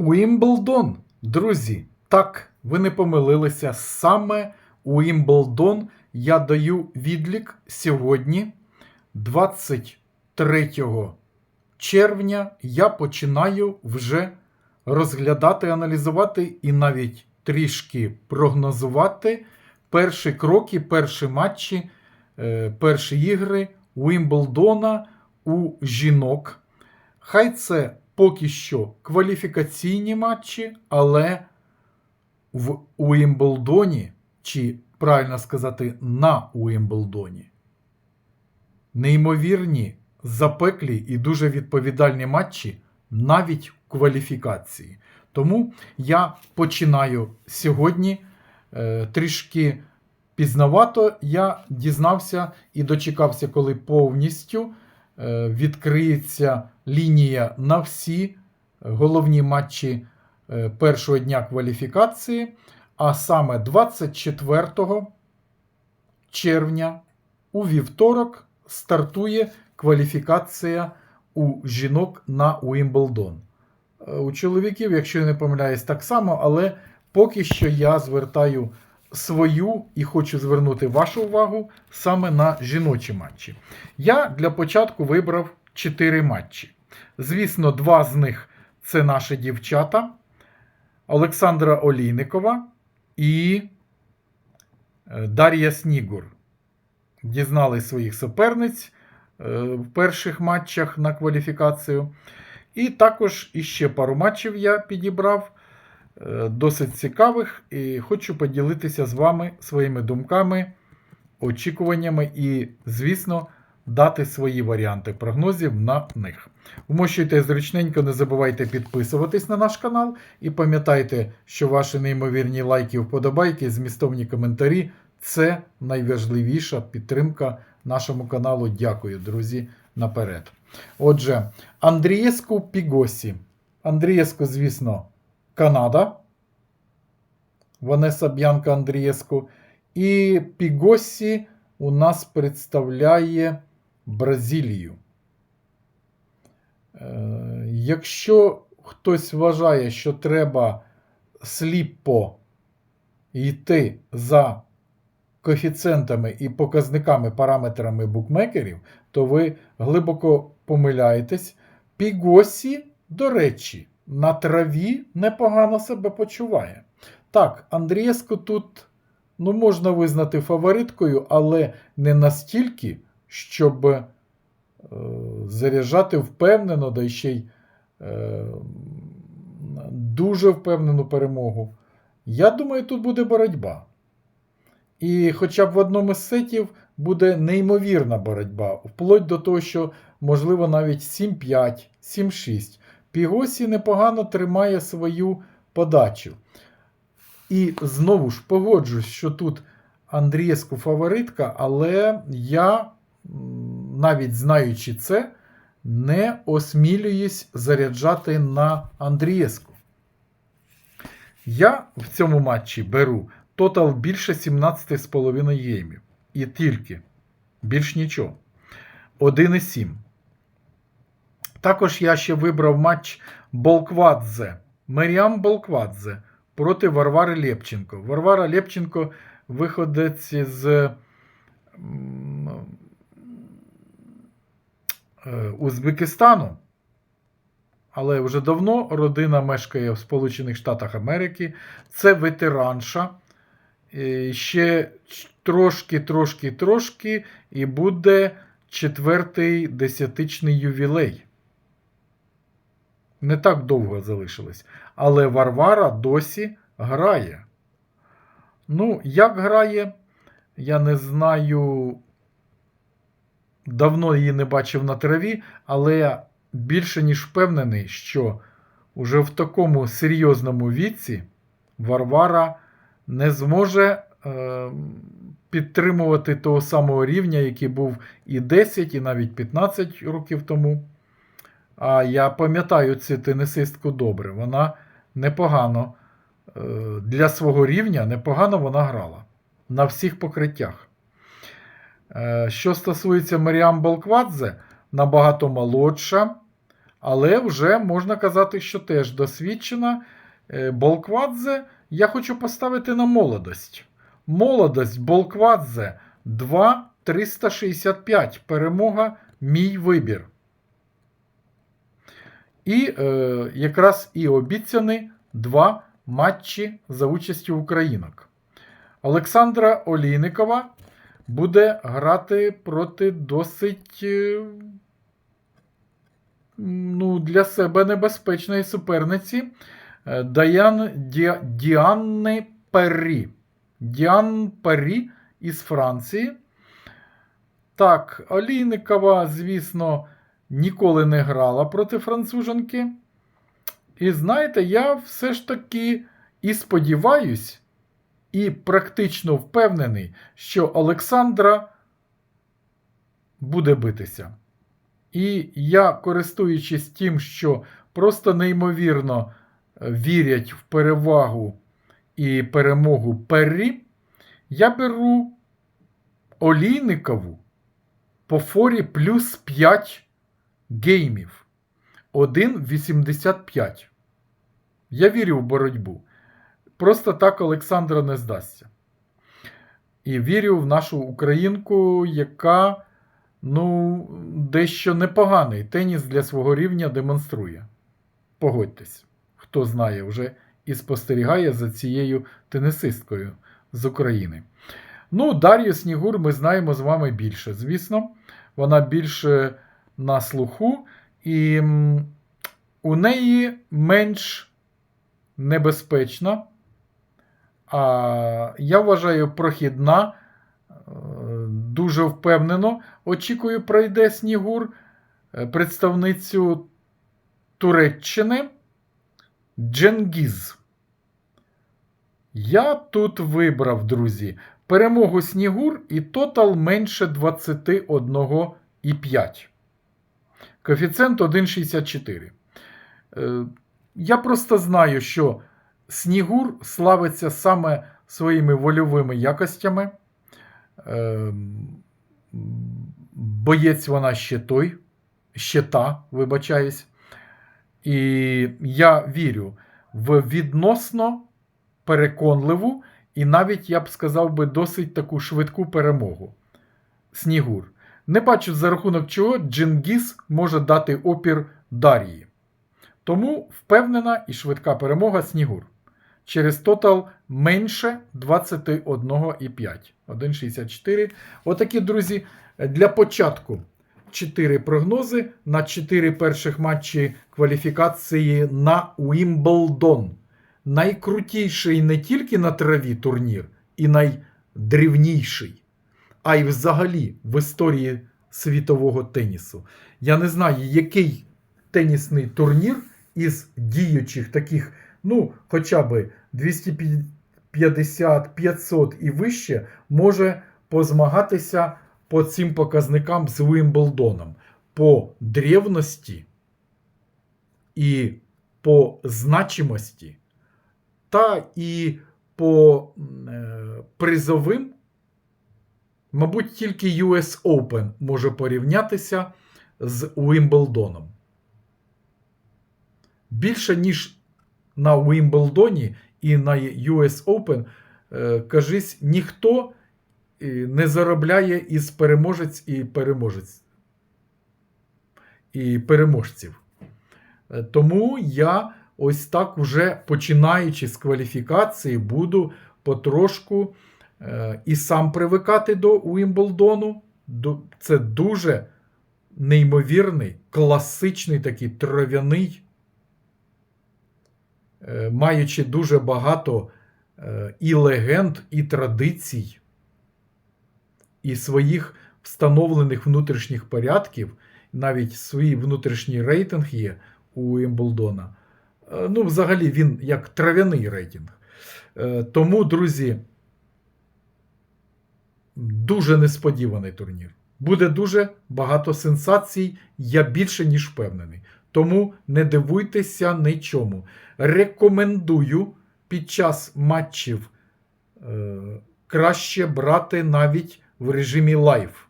Уімблдон, друзі, так, ви не помилилися. Саме Уімблдон я даю відлік сьогодні, 23 червня, я починаю вже розглядати, аналізувати і навіть трішки прогнозувати перші кроки, перші матчі, е, перші ігри Уімблдона у жінок. Хай це поки що кваліфікаційні матчі, але в Уімблдоні, чи правильно сказати, на Уімблдоні, неймовірні, запеклі і дуже відповідальні матчі навіть в кваліфікації. Тому я починаю сьогодні е, трішки пізнавато. Я дізнався і дочекався, коли повністю е, відкриється лінія на всі головні матчі е, першого дня кваліфікації, а саме 24 червня у вівторок стартує кваліфікація у жінок на Уімблдон. Е, У чоловіків, якщо я не помиляюсь, так само, але поки що я звертаю свою і хочу звернути вашу увагу саме на жіночі матчі. Я для початку вибрав 4 матчі. Звісно, два з них це наші дівчата Олександра Олійникова і е, Дар'я Снігур. Дізнали своїх суперниць е, в перших матчах на кваліфікацію. І також іще пару матчів я підібрав, е, досить цікавих, і хочу поділитися з вами своїми думками, очікуваннями і, звісно, дати свої варіанти прогнозів на них. Вмощуйте зручненько, не забувайте підписуватись на наш канал і пам'ятайте, що ваші неймовірні лайки, вподобайки, змістовні коментарі це найважливіша підтримка нашому каналу. Дякую, друзі, наперед. Отже, Андрієску Пігосі. Андрієску, звісно, Канада. Ванеса Б'янка Андрієску. І Пігосі у нас представляє Бразилію. Е, Якщо хтось вважає, що треба сліпо йти за коефіцієнтами і показниками, параметрами букмекерів, то ви глибоко помиляєтесь. Пігосі, до речі, на траві непогано себе почуває. Так, Андрієску тут ну, можна визнати фавориткою, але не настільки, щоб е, заряджати впевнено, да ще й е, дуже впевнену перемогу. Я думаю, тут буде боротьба. І хоча б в одному з сетів буде неймовірна боротьба, вплоть до того, що, можливо, навіть 7-5, 7-6. Пігосі непогано тримає свою подачу. І знову ж погоджусь, що тут Андрієску фаворитка, але я, навіть знаючи це, не осмілююсь заряджати на Андрієску. Я в цьому матчі беру тотал більше 17,5 геймів. І тільки. Більш нічого. 1,7. Також я ще вибрав матч Болквадзе. Меріам Болквадзе проти Варвари Лєпченко. Варвара Лєпченко виходить з Узбекистану. Але вже давно родина мешкає в Сполучених Штатах Америки. Це ветеранша. Е, Ще трошки, трошки, трошки, і буде четвертий десятичний ювілей. Не так довго залишилось. Але Варвара досі грає. Ну, як грає, я не знаю. Давно її не бачив на траві, але я більше ніж впевнений, що уже в такому серйозному віці Варвара не зможе е, підтримувати того самого рівня, який був і 10, і навіть 15 років тому. А я пам'ятаю цю тенісистку добре. Вона непогано е, для свого рівня непогано вона грала на всіх покриттях. Е, Що стосується Маріам Балквадзе, набагато молодша, але вже можна казати, що теж досвідчена. Е, Болквадзе я хочу поставити на молодость. Молодость Болквадзе 2,365. Перемога мій вибір. І е, якраз і обіцяні два матчі за участю українок. Олександра Олійникова буде грати проти досить е, ну, для себе небезпечної суперниці е, Даян Ді... Діанни Перрі. Діан Перрі із Франції. Так, Олійникова, звісно, ніколи не грала проти француженки. І знаєте, я все ж таки і сподіваюсь, і практично впевнений, що Олександра буде битися. І я, користуючись тим, що просто неймовірно е, вірять в перевагу і перемогу Перрі, я беру Олійникову по форі плюс 5 геймів. 1,85. Я вірю в боротьбу. Просто так Олександра не здасться. І вірю в нашу українку, яка ну, дещо непоганий теніс для свого рівня демонструє. Погодьтесь, хто знає вже і спостерігає за цією тенісисткою з України. Ну, Дар'ю Снігур ми знаємо з вами більше. Звісно, вона більше на слуху, і у неї менш небезпечна, а я вважаю, прохідна, е, дуже впевнено. Очікую, пройде Снігур е, представницю Туреччини Дженгіз. Я тут вибрав, друзі, перемогу Снігур і тотал менше 21,5. Коефіцієнт 1,64. Е, Я просто знаю, що Снігур славиться саме своїми вольовими якостями. Е, Боєць вона ще той, ще та, вибачаюсь. І я вірю в відносно переконливу і навіть, я б сказав би, досить таку швидку перемогу. Снігур. Не бачу, за рахунок чого Джингіс може дати опір Дар'ї. Тому впевнена і швидка перемога Снігур. Через тотал менше 21,5. 1,64. Отакі, друзі, для початку 4 прогнози на 4 перших матчі кваліфікації на Уімблдон. Найкрутіший не тільки на траві турнір, і найдрівніший, а й взагалі в історії світового тенісу. Я не знаю, який тенісний турнір із діючих таких, ну, хоча б 250, 500 і вище, може позмагатися по цим показникам з Уімблдоном. По древності і по значимості, та і по е, призовим, мабуть, тільки US Open може порівнятися з Уімблдоном. Більше, ніж на Уімблдоні і на US Open, е, кажись, ніхто е, не заробляє із переможець і переможець. І переможців. Е, Тому я ось так уже починаючи з кваліфікації, буду потрошку і сам привикати до Уімблдону. Це дуже неймовірний, класичний такий трав'яний, маючи дуже багато е, і легенд, і традицій, і своїх встановлених внутрішніх порядків, навіть свій внутрішній рейтинг є у Уімблдона. Е, Ну, взагалі, він як трав'яний рейтинг. Е, Тому, друзі, дуже несподіваний турнір. Буде дуже багато сенсацій, я більше ніж впевнений. Тому не дивуйтеся нічому. Рекомендую під час матчів е, краще брати навіть в режимі лайв.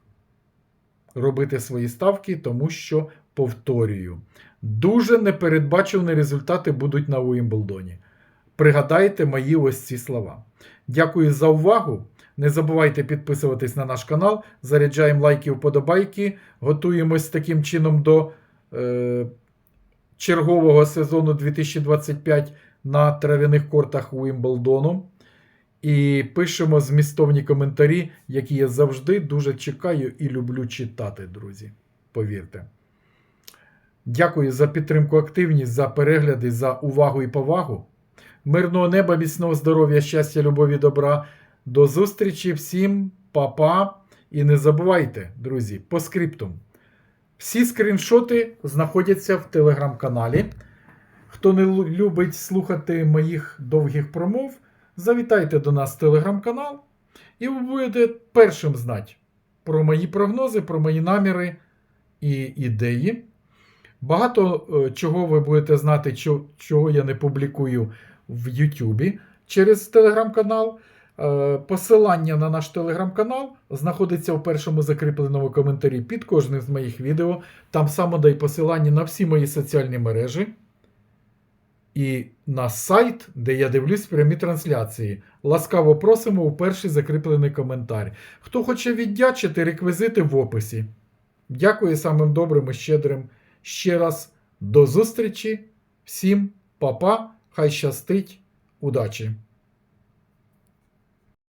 Робити свої ставки, тому що, повторюю, Дуже непередбачувані результати будуть на Уімблдоні. Пригадайте мої ось ці слова. Дякую за увагу. Не забувайте підписуватись на наш канал, заряджаємо лайки, вподобайки, готуємось таким чином до е, чергового сезону 2025 на трав'яних кортах Уімблдону. І пишемо змістовні коментарі, які я завжди дуже чекаю і люблю читати, друзі. Повірте. Дякую за підтримку, активність, за перегляди, за увагу і повагу. Мирного неба, міцного здоров'я, щастя, любові, добра. До зустрічі всім, па-па. І не забувайте, друзі, по скриптум. Всі скріншоти знаходяться в телеграм-каналі. Хто не любить слухати моїх довгих промов, завітайте до нас в телеграм-канал, і ви будете першим знати про мої прогнози, про мої наміри і ідеї. Багато е, чого ви будете знати, чого я не публікую в Ютубі через телеграм-канал. Е, Посилання на наш телеграм-канал знаходиться у першому закріпленому коментарі під кожним з моїх відео. Там само дай посилання на всі мої соціальні мережі. І на сайт, де я дивлюсь прямі трансляції. Ласкаво просимо у перший закріплений коментар. Хто хоче віддячити, реквізити в описі. Дякую самим добрим і щедрим. Ще раз до зустрічі. Всім па-па, хай щастить, удачі!